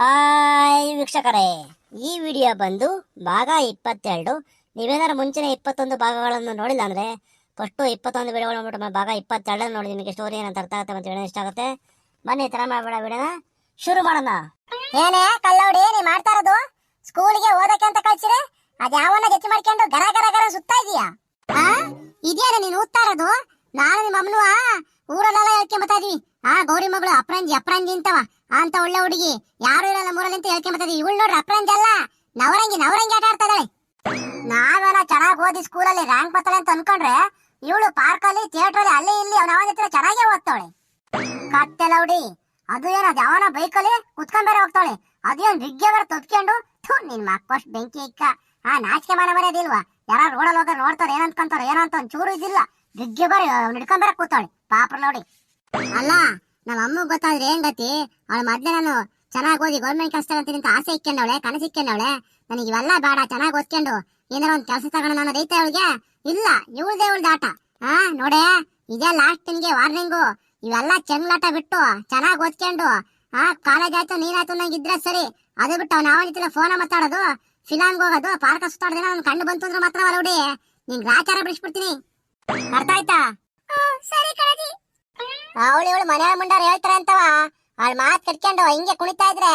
Hi ವೀಕ್ಷಕರೇ. ಈ video ಬಂದು ಭಾಗ ಇಪ್ಪತ್ತೆರಡು. ನೀವೇನಾದ್ರು ಮುಂಚಿನ ಇಪ್ಪತ್ತೊಂದು ಭಾಗಗಳನ್ನು ನೋಡಿಲ್ಲ ಅಂದ್ರೆ ಫಸ್ಟು ಇಪ್ಪತ್ತೊಂದು ವಿಡಿಯೋಗಳು ನೋಡ್ಬಿಟ್ಟು ಭಾಗ ಇಪ್ಪತ್ತೆರಡನ್ನು ನೋಡಿ, ನಿಮಗೆ ಸ್ಟೋರಿ ಏನಂತ ಅರ್ಥ ಆಗುತ್ತೆ ಮತ್ತು ಇಷ್ಟ ಆಗುತ್ತೆ. ಬನ್ನಿ ಥರ ಮಾಡಬೇಡ ವಿಡಿಯೋನ. ಶುರು ಮಾಡೋಣ. ಏನೇ, ಕಲ್ಲೌಡಿ, ನೀ ಮಾಡ್ತಾ ಇರೋದು? ಸ್ಕೂಲಿಗೆ ಓದಕ್ಕೆ ಅಂತ ಕಳ್ಸಿರಿ ಅದು ಯಾವನ್ನ ಗೆಚ್ಚು ಮಾಡ್ಕೊಂಡು ಗರ ಗರ ಗರ ಸುತ್ತಾ ಇದೀಯಾ? ಇದೆಯಾ ನೀನು ಓದ್ತಾ ಇರೋದು? ನಾನು ನಿಮ್ಮ ಅಮ್ಮನುವ ಊರಲ್ಲೆಲ್ಲ ಹೇಳ್ಕೊಂಬತ್ತಾ ಇದೀವಿ. ಆ ಗೌರಿ ಮಗಳು ಅಪ್ರಂಜಿ ಅಪ್ರಂಜಿ ಅಂತವ. ಅಂತ ಒಳ್ಳೆ ಹುಡುಗಿ. ಯಾರು ಇರಲ್ಲ ಮೂರಲ್ಲಿ ಅಂತ ಹೇಳ್ಕೊಂಬತ್ತಾ ಇದೀವಿ. ಇವಳು ನೋಡ್ರಿ ಅಪ್ರಂಜಿ ಅಲ್ಲ. ನವರಂಗಿ ನವರಂಗಿ ಆಟ ಆಡ್ತಾ ನಾವೆಲ್ಲ ಚೆನ್ನಾಗಿ ಓದಿ ಸ್ಕೂಲಲ್ಲಿ ರ್ಯಾಂಕ್ ಬರ್ತಾಳೆ ಅಂತ ಅನ್ಕೊಂಡ್ರೆ ಇವಳು ಪಾರ್ಕಲ್ಲಿ ಥಿಯೇಟರ್ ಅಲ್ಲಿ ಇಲ್ಲಿ ಅವನ ಅವನ ಹತ್ರ ಚೆನ್ನಾಗೇ ಓದ್ತಾಳೆ. ಕತ್ತೆಲ್ಲ ಹುಡಿ. ಅದು ಏನ ಅದು ಯಾವನ ಬೈಕಲ್ಲಿ ಕುತ್ಕೊಂಡ್ ಬೇರೆ ಹೋಗ್ತಾಳೆ. ಅದೇನ್ ಬಿಗ್ಗೆ ಬರ ತೊತ್ಕೊಂಡು ಥು, ನಿನ್ ಮಕ್ಕಷ್ಟು ಬೆಂಕಿ ಇಕ್ಕ. ಆ, ನಾಚಿಕೆ ಮಾನ ಮರ್ಯಾದಿಲ್ವಾ ಯಾರು ರೋಡಲ್ಲಿ ಹೋಗ ನೋಡ್ತಾರೆ ಕಂತಾರ ಏನಂತ ಒಂದ್ ಚೂರು ಇದಿಲ್ಲ. ಬಿಗ್ಗೆ ಬರ ಹಿಡ್ಕೊಂಡ್ ಬರ ಕೂತಾಳೆ. ಪಾಪ ನೋಡಿ. ಅಲ್ಲ ನಮ್ಮ ಅಮ್ಮ ಗೊತ್ತಾದ್ರೆ ಏನ್ ಗತಿ ಅವಳ ಮೊದ್ಲೇ ನಾನು ಚೆನ್ನಾಗಿ ಓದಿ ಗೌರ್ಮೆಂಟ್ ತಗೊಂತೀನಿ ಅಂತ ಆಸೆ ಇಕ್ಕೊಂಡವಳೆ, ಕನಸು ಇಕ್ಕೊಂಡವಳೆ. ನನಗೆ ಇವೆಲ್ಲ ಬೇಡ, ಚೆನ್ನಾಗಿ ಓದ್ಕೊಂಡು ಏನಾರ ಒಂದ್ ಕೆಲಸ ತಗೋಣ ನಾನು ರೈತ ಅವಳಿಗೆ ಇಲ್ಲ, ಇವಳ್ದೆ ಇವಳ್ದ ಆಟ. ಹಾ ನೋಡೆ, ಇದೇ ಲಾಸ್ಟ್ ನಿನ್ಗೆ ವಾರ್ನಿಂಗು ಇವೆಲ್ಲ ಚೆಂಗ್ಲಾಟ ಬಿಟ್ಟು ಚೆನ್ನಾಗಿ ಓದ್ಕೊಂಡು, ಆ ಕಾಲೇಜ್ ಆಯ್ತು, ನೀರಾಯ್ತು ಇದ್ರೆ ಸರಿ. ಅದು ಬಿಟ್ಟು ಅವ್ನ ಅವನಿತ್ತಿಲ್ಲ ಫೋನ ಮಾತಾಡೋದು? ಫಿಲಾಮ್ಗೆ ಹೋಗೋದು ಪಾರ್ಕ್ ಸುತ್ತಾಡೋದಿನ ಅವ್ನು ಕಣ್ಣು ಬಂತು ಅಂದ್ರೆ ಮಾತ್ರ ಹೊರಡಿ ನಿನ್ ಗ್ರಾಚಾರ ಬಿಡಿಸ್ಬಿಡ್ತೀನಿ. ಅರ್ಥ ಆಯ್ತಾ? ಅವಳು ಇವಳು ಮನೆ ಮುಂಡಾರ ಹೇಳ್ತಾರೆ ಅಂತವ. ಅವಳ ಮಾತ್ ಕಟ್ಕೊಂಡು ಹಿಂಗೆ ಕುಣಿತಾ ಇದ್ರೆ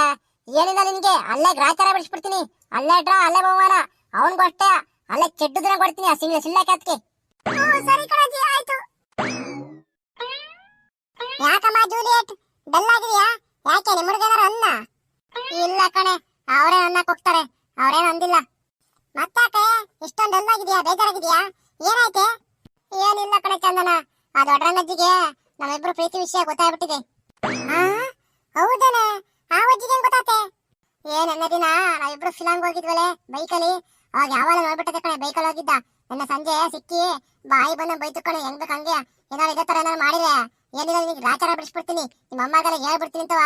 ಏನಿಲ್ಲ ನಿನ್ಗೆ? ಅಲ್ಲೇ ಗ್ರಾಚಾರ ಬಿಡಿಸ್ಬಿಡ್ತೀನಿ. ಅಲ್ಲೇ ಡ್ರಾ ಅಲ್ಲೇ ಬಹುಮಾನ. ಅವನಿಗೂ ಅಷ್ಟೇ. ಅಲ್ಲೇ ಚೆಡ್ಡುದ್ರ ಕೊಡ್ತೀನಿ ಆ ಸಿಂಗ್ಲ ಸಿಲ್ಲ ಕತ್ಕೆ ಸರಿ ಕಣಜಿ ಆಯ್ತು. ಯಾಕಮ್ಮ ಜೂಲಿಯಟ್? ಡಲ್ ಆಗಿದ್ಯಾ? ಯಾಕೆ ನಿಮ್ಮ ಅನ್ನ ಇಲ್ಲ ಕಣೆ ಅವರೇ ಅನ್ನ ಹೋಗ್ತಾರೆ. ಅವರೇನು ಅಂದಿಲ್ಲ. ಮತ್ತಾಕೆ, ಇಷ್ಟೊಂದು ಡಲ್ ಆಗಿದೆಯಾ? ಬೇಜಾರಾಗಿದೆಯಾ? ಏನಾಯ್ತೆ? ಏನಿಲ್ಲ ಕಣೆ ಚಂದನ. ಆ ದೊಡ್ಡರಂಗಜ್ಜಿಗೆ ನಮ್ಮಿಬ್ರು ಪ್ರೀತಿ ವಿಷಯ ಗೊತ್ತಾಗ್ಬಿಟ್ಟಿದೆ. ಹೌದೇನೆ. ಆ ಅಜ್ಜಿಗೆ ಹೆಂಗ್ ಏ, ನನ್ನ ದಿನ ನಾವಿಬ್ರು ಫಿಲಂಗ್ ಹೋಗಿದ್ವಲೆ, ಬೈಕಲ್ಲಿ. ಅವಾಗ ಯಾವಾಗ ನೋಡ್ಬಿಟ್ಟದೆ ಕಣೆ, ಬೈಕಲ್ಲಿ ಹೋಗಿದ್ದ. ನನ್ನ ಸಂಜೆ ಸಿಕ್ಕಿ ಬಾಯಿ ಬಂದ ಬೈತು ಕಣೆ ಹೆಂಗ್ ಬೇಕು ಹಂಗೆ. ಏನಾರು ಇದೇ ತರ ಮಾಡಿದ್ರೆ? ಏನಿಲ್ಲ ನಿನಗೆ ರಾಚಾರ ಬಿಡಿಸ್ಬಿಡ್ತೀನಿ. ನಿಮ್ಮ ಅಮ್ಮಗೆಲ್ಲ ಹೇಳ್ಬಿಡ್ತೀನಿ ಅಂತವ?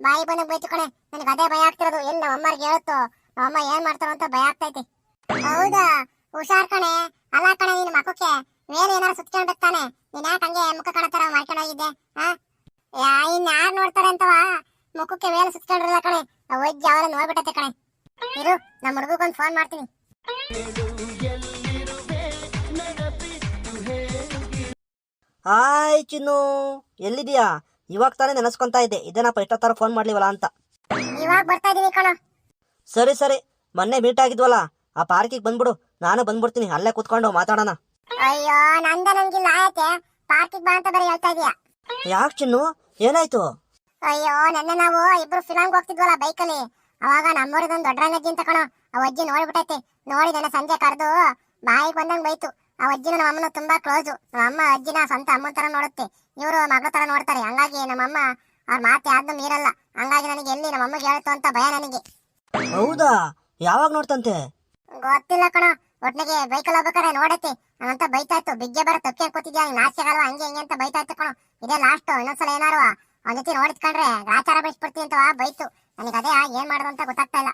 ಬಾಯಿ ಬಂದ ಬೈತು ಕಣೆ ನನಗೆ ಅದೇ ಭಯ ಆಗ್ತಿರೋದು. ಎಲ್ಲಿ ನಮ್ಮ ಅಮ್ಮರಿಗೆ ಹೇಳುತ್ತೋ? ನಮ್ಮ ಅಮ್ಮ ಏನ್ ಮಾಡ್ತಾರೋ ಅಂತ ಭಯ ಆಗ್ತೈತಿ ಹೌದಾ? ಹುಷಾರ್ ಕಣೆ. ಅಲ್ಲ ಕಣೆ, ನಿನ್ನ ಮಕ್ಕಕ್ಕೆ. ಮೇಲೆ ಏನಾರು ಸುತ್ಕೊಂಡಿರ್ತಾನೆ ನೀನ್ ಯಾಕೆ ಹಂಗೆ ಮುಖ ಕಾಣತರ ಮಾಡ್ಕೊಂಡು ಹೋಗಿದ್ದೆ ಹಾ ಇನ್ ಯಾರು ನೋಡ್ತಾರೆ ಅಂತವ ಮುಖಕ್ಕೆ ಮೇಲೆ ಸುತ್ಕೊಂಡಿರಲ್ಲ ಕಣೆ. ವೈದ್ಯ ಅವರ ನೋಡ್ಬಿಟ್ಟತೆ ಕಣೆ. ಇರು ನಮ್ಮ ಹುಡುಗಕ್ಕೊಂದು ಫೋನ್ ಮಾಡ್ತೀನಿ. ಹಾಯ್ ಚಿನ್ನು ಎಲ್ಲಿದ್ಯಾ ಇವಾಗ ತಾನೇ ನೆನೆಸ್ಕೊಂತಾ ಇದ್ದೆ. ಇದೇನಪ್ಪ ಇಷ್ಟೊತ್ತರ ಫೋನ್ ಮಾಡ್ಲಿವಲ್ಲ ಅಂತ. ಇವಾಗ ಬರ್ತಾ ಇದೀನಿ ಕಣ. ಸರಿ ಸರಿ. ಮೊನ್ನೆ ಮೀಟ್ ಆಗಿದ್ವಲ್ಲ. ಆ ಪಾರ್ಕಿಗೆ ಬಂದ್ಬಿಡು. ನಾನು ಬಂದ್ಬಿಡ್ತೀನಿ. ಅಲ್ಲೇ ಕುತ್ಕೊಂಡು ಮಾತಾಡೋಣ. ಅಯ್ಯೋ ನಂದ ನಂಗಿಲ್ಲ ಆಯತೆ? ಪಾರ್ಕಿಗೆ ಬಾ ಅಂತ ಬರೀ ಹೇಳ್ತಾ ಇದೀಯ. ಯಾಕೆ ಚಿನ್ನು? ಏನಾಯ್ತು? ಅಯ್ಯೋ ನೆನ್ನೆ ನಾವು ಇಬ್ರು ಫಿಲಂಗ್ ಹೋಗ್ತಿದ್ವಲ್ಲ ಬೈಕಲ್ಲಿ. ಅವಾಗ ನಮ್ಮೂರಿದೊಂದು ದೊಡ್ಡ ರಂಗಜ್ಜಿ ಅಂತ ಕಣೋ ಆ ಅಜ್ಜಿ ನೋಡ್ಬಿಟ್ಟೈತೆ. ನೋಡಿ ನನ್ನ ಸಂಜೆ ಕರೆದು ಬಾಯಿಗೆ ಬಂದಂಗ್ ಬೈತು. ಆ ಅಜ್ಜಿನ ನಮ್ಮ ಅಮ್ಮನ ತುಂಬಾ ಕ್ಲೋಸು. ನಮ್ಮ ಅಮ್ಮ ಅಜ್ಜಿನ ಸ್ವಂತ ಅಮ್ಮನ ತರ ನೋಡುತ್ತೆ. ಇವರು ಮಗಳ ತರ ನೋಡ್ತಾರೆ. ಹಂಗಾಗಿ ನಮ್ಮ ಅಮ್ಮ ಅವ್ರ ಮಾತು ಯಾರ್ದು ಮೀರಲ್ಲ. ಹಂಗಾಗಿ ನನಗೆ ಎಲ್ಲಿ ನಮ್ಮ ಅಮ್ಮಗೆ ಹೇಳ್ತು ಅಂತ ಭಯ ನನಗೆ. ಹೌದಾ? ಯಾವಾಗ ನೋಡ್ತಂತೆ? ಗೊತ್ತಿಲ್ಲ ಕಣ. ಒಟ್ನಿಗೆ ಬೈಕಲ್ಲಿ ಹೋಗ್ಬೇಕಾದ್ರೆ ನೋಡೈತೆ ಅಂತ ಬೈತಾ ಇತ್ತು ಬಿಗ್ಗೆ ಬರ ತಪ್ಪಿ ಹಾಕೋತಿದ್ಯಾ ನಾಚಿಕೆ ಆಗಲ್ವಾ? ಹಂಗೆ ಹಿಂಗೆ ಅಂತ ಬೈತಾ ಇತ್ತು ಕಣೋ. ಇದೇ ಲಾಸ್ಟ್. ಇನ್ನೊಂದ್ಸಲ ಏನಾರು ಅವನ ಜೊತೆ ನೋಡಿದ್ಕೊಂಡ್ರೆ ಆಚಾರ ಬೈಸ್ಬಿಡ್ತೀನಿ ಅಂತ ಬೈತು. ನನಗೆ ಅದೇ ಏನ್ ಮಾಡೋದು ಅಂತ ಗೊತ್ತಾಗ್ತಾ ಇಲ್ಲ.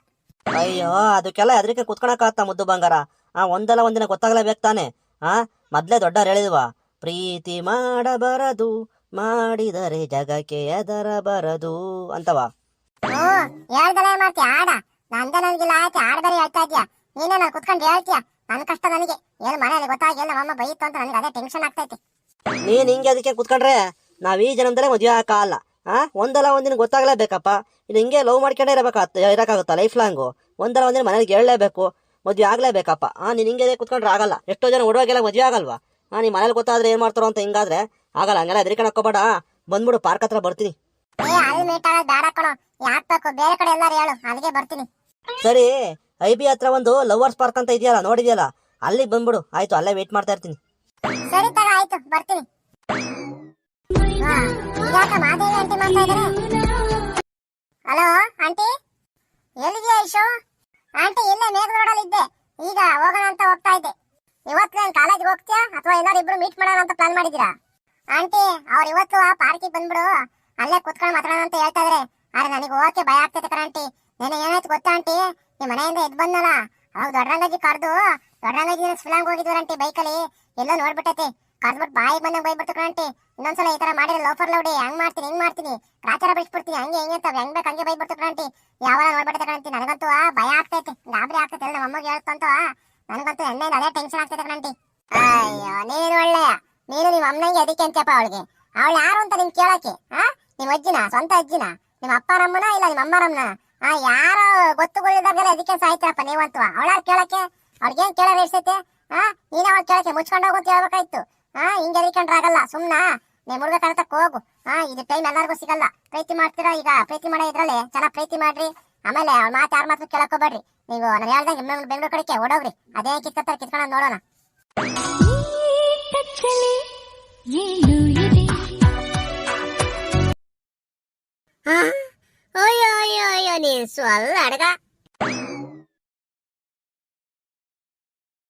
ಅಯ್ಯೋ ಅದಕ್ಕೆಲ್ಲ ಎದ್ರಿಕೆ ಕುತ್ಕೊಳಕಾಗತ್ತ ಮುದ್ದು ಬಂಗಾರ? ಆ ಒಂದಲ್ಲ ಒಂದಿನ ಗೊತ್ತಾಗ್ಲೇಬೇಕು ತಾನೆ? ಆ ಮೊದ್ಲೇ ದೊಡ್ಡವ್ರು ಹೇಳಿದ್ವಾ ಪ್ರೀತಿ ಮಾಡಬಾರದು ಮಾಡಿದರೆ ಜಗಕ್ಕೆ ಎದರ ಬರದು ಅಂತವ? ಹೇಳ್ದಲ್ಲ ಮಾಡ್ತೀಯ ಆಡ. ನಂದ ನನಗಿಲ್ಲ ಆಯ್ತು. ಆಡ ಬೇರೆ ಹೇಳ್ತಾ ಇದ್ಯಾ? ನೀನೇ ನಾನು ಕುತ್ಕೊಂಡು ಹೇಳ್ತೀಯ? ನನ್ನ ಕಷ್ಟ ನನಗೆ. ಏನು ಮನೆಯಲ್ಲಿ ಗೊತ್ತಾಗಿ ನಮ್ಮ ಅಮ್ಮ ಬೈತು ಅಂತ ನನಗೆ ಅದೇ ಟೆನ್ಷನ್ ಆಗ್ತೈತಿ. ನೀನ್ ಹಿಂಗೆ ಅದಕ್ಕೆ ಕುತ್ಕೊಂಡ್ರೆ ನಾವ್ ಈ ಜನ್ಮದಲ್ಲೇ ಮದುವೆ ಆಗಲ್ಲ ಆ? ಒಂದಲ್ಲ ಒಂದಿನ ಗೊತ್ತಾಗ್ಲೇಬೇಕಪ್ಪ. ಇದು ಹಿಂಗೆ ಲವ್ ಮಾಡ್ಕೊಂಡೇ ಇರಬೇಕಾಗ್ತ ಇರಕ್ಕಾಗುತ್ತಾ ಲೈಫ್ ಲಾಂಗು ಒಂದಲ್ಲ ಒಂದಿನ ಮನೇಲಿ ಹೇಳಲೇಬೇಕು ಮದುವೆ ಆಗ್ಲೇಬೇಕಪ್ಪ. ಆ ನೀನ್ ಹಿಂಗೆ ಕುತ್ಕೊಂಡ್ರೆ ಆಗಲ್ಲ. ಎಷ್ಟೋ ಜನ ಹುಡುಗಾಗೆಲ್ಲ ಮದುವೆ ಆಗಲ್ವಾ? ಆ ನೀ ಮನೇಲಿ ಗೊತ್ತಾದ್ರೆ ಏನ್ ಮಾಡ್ತಾರೋ ಅಂತ ಹಿಂಗಾದ್ರೆ ಆಗಲ್ಲ. ಹಂಗೆಲ್ಲ ಹೆದರಿಕೆ ಹಾಕೋಬೇಡ ಬಂದ್ಬಿಡು ಪಾರ್ಕ್ ಹತ್ರ ಬರ್ತೀನಿ. ಏ ಅಲ್ಲಿ ಮೀಟ್ ಆಗೋದು ಬೇಡ ಕಣೋ. ಯಾಕೆ ಬೇರೆ ಕಡೆ ಎಲ್ಲಾರು ಹೇಳು. ಅಲ್ಲಿಗೆ ಬರ್ತೀನಿ. ಸರಿ. ಐ ಬಿ ಹತ್ರ ಒಂದು ಲವರ್ಸ್ ಪಾರ್ಕ್ ಅಂತ ಇದೆಯಲ್ಲ, ನೋಡಿದ್ಯಲ್ಲ? ಅಲ್ಲಿಗೆ ಬಂದ್ಬಿಡು. ಆಯ್ತು, ಅಲ್ಲೇ ವೇಟ್ ಮಾಡ್ತಾ ಇರ್ತೀನಿ. ಸರಿ ತಗ, ಆಯ್ತು, ಬರ್ತೀನಿ. ಮಾದೇವಿ ಆಂಟಿ ಹಲೋ ಆಂಟಿ ಎಲ್ಲಿದ್ಯಾ ಐಶು? ಆಂಟಿ ಇಲ್ಲೇ ಮೇಘರೋಡಲ್ಲಿ ಇದ್ದೆ. ಈಗ ಹೋಗೋಣ ಅಂತ ಹೋಗ್ತಾ ಇದ್ದೆ. ಇವತ್ತು ನಾನು ಕಾಲೇಜ್ಗೆ ಹೋಗ್ತೀಯಾ? ಅಥವಾ ಏನಾದ್ರು ಇಬ್ರು ಮೀಟ್ ಮಾಡೋಣ ಅಂತ ಪ್ಲಾನ್ ಮಾಡಿದ್ದೀರಾ? ಆಂಟಿ ಅವ್ರು ಇವತ್ತು ಆ ಪಾರ್ಕಿಗೆ ಬಂದ್ಬಿಡು. ಅಲ್ಲೇ ಕುತ್ಕೊಂಡು ಮಾತಾಡೋಣ ಅಂತ ಹೇಳ್ತಾ ಇದ್ರೆ. ಆದ್ರೆ ನನಗೆ ಓಕೆ ಭಯ ಆಗ್ತೈತೆ ಕಣ ಆಂಟಿ ನೆನೆ ಏನಾಯ್ತು ಗೊತ್ತಾ ಆಂಟಿ ನಿಮ್ಮ ಮನೆಯಿಂದ ಎದ್ದು ಬಂದಲ್ಲ ಅವಾಗ ದೊಡ್ಡರಂಗಜ್ಜಿ ಕರೆದು ದೊಡ್ಡರಂಗಜ್ಜಿ ಸ್ಫಿಲಾಂಗ್ ಹೋಗಿದ್ವಲ್ಲ ಆಂಟಿ ಬೈಕಲ್ಲಿ. ಎಲ್ಲ ನೋಡ್ಬಿಟ್ಟೈತಿ. ಕರ್ದ್ಬಿಟ್ಟು ಬಾಯಿ ಬಂದಂಗೆ ಬೈಬಿಡ್ತು ಕಣಂಟಿ ಇನ್ನೊಂದ್ಸಲ ಈ ತರ ಮಾಡಿದ್ರೆ ಲೋಫರ್ ಲೌಡಿ, ಹಂಗ್ ಮಾಡ್ತೀನಿ, ಹೆಂಗ್ ಮಾಡ್ತೀನಿ? ಪ್ರಾಚಾರ ಬಿಡಿಸ್ಬಿಡ್ತೀನಿ ಹಂಗೆ, ಹೆಂಗೆ ಅಂತ ಹೆಂಗ್ ಬೇಕು ಹಂಗೆ ಬೈಬಿಡ್ತು ಕಣಂಟಿ ಯಾವಾಗ ನೋಡ್ಬಿಡ್ತೆ ಕಣಂಟಿ ನನಗಂತೂ ಭಯ ಆಗ್ತೈತಿ. ಗಾಬರಿ ಆಗ್ತೈತೆ ನಮ್ಮ ಅಮ್ಮಗೆ ಹೇಳ್ತಂತ ನನಗಂತೂ ಎಣ್ಣೆಯಿಂದ ಅದೇ ಟೆನ್ಷನ್ ಆಗ್ತೈತೆ ಕಣಂಟಿ ಅಯ್ಯೋ, ನೀನು ಒಳ್ಳೆಯ. ನೀನು ನಿಮ್ಮ ಅಮ್ಮನಿಗೆ ಅದಕ್ಕೆ ಅಂತ್ಯಪ್ಪ ಅವಳಿಗೆ. ಅವಳು ಯಾರು ಅಂತ ನಿನ್ ಕೇಳಕ್ಕೆ, ಆ? ನಿಮ್ಮ ಅಜ್ಜಿನ? ಸ್ವಂತ ಅಜ್ಜಿನ? ನಿಮ್ಮ ಅಪ್ಪ ರಮ್ಮನ ಇಲ್ಲ ನಿಮ್ಮ ಅಮ್ಮ ಅಮ್ಮರಮ್ಮನ ಆ, ಯಾರೋ ಗೊತ್ತುಗಳಿದ್ದಾಗಲೇ ಅದಕ್ಕೆ ಸಾಯ್ತೀರಪ್ಪ ನೀವಂತೂ. ಅವಳಾರ್ ಕೇಳಕ್ಕೆ? ಅವ್ರಿಗೇನ್ ಕೇಳೋರು ಎಷ್ಟೈತೆ ಹಾ ನೀನ್ ಅವ್ಳು ಕೇಳಕ್ಕೆ ಮುಚ್ಕೊಂಡು ಹೋಗು ಅಂತ ಹೇಳ್ಬೇಕಾಯ್ತು. ಆ, ಹಿಂಗೆ ಎದಕೊಂಡ್ರೆ ಆಗಲ್ಲ, ಸುಮ್ನಾ. ನೀ ಮುರುಗ ಕಳತಕ್ಕೆ ಹೋಗು. ಹಾ ಇದು ಟೈಮ್ ಎಲ್ಲರಿಗೂ ಸಿಗಲ್ಲ. ಪ್ರೀತಿ ಮಾಡ್ತೀರಾ ಈಗ? ಪ್ರೀತಿ ಮಾಡೋ ಇದ್ರಲ್ಲಿ? ಚೆನ್ನಾಗಿ ಪ್ರೀತಿ ಮಾಡ್ರಿ. ಆಮೇಲೆ ಅವ್ಳ ಮಾತು ಯಾರ ಮಾತು ಕೇಳಕ್ ಹೋಗ್ಬೇಡ್ರಿ. ನೀವು ನಾನು ಹೇಳ್ದಂಗೆ ಬೆಂಗಳೂರು ಕಡೆಗೆ ಓಡೋಗ್ರಿ. ಅದೇ ಕಿತ್ಕೊತಾರೆ ಕಿತ್ಕೊಂಡು ನೋಡೋಣ. ಏನು ಇದೆ ಆ?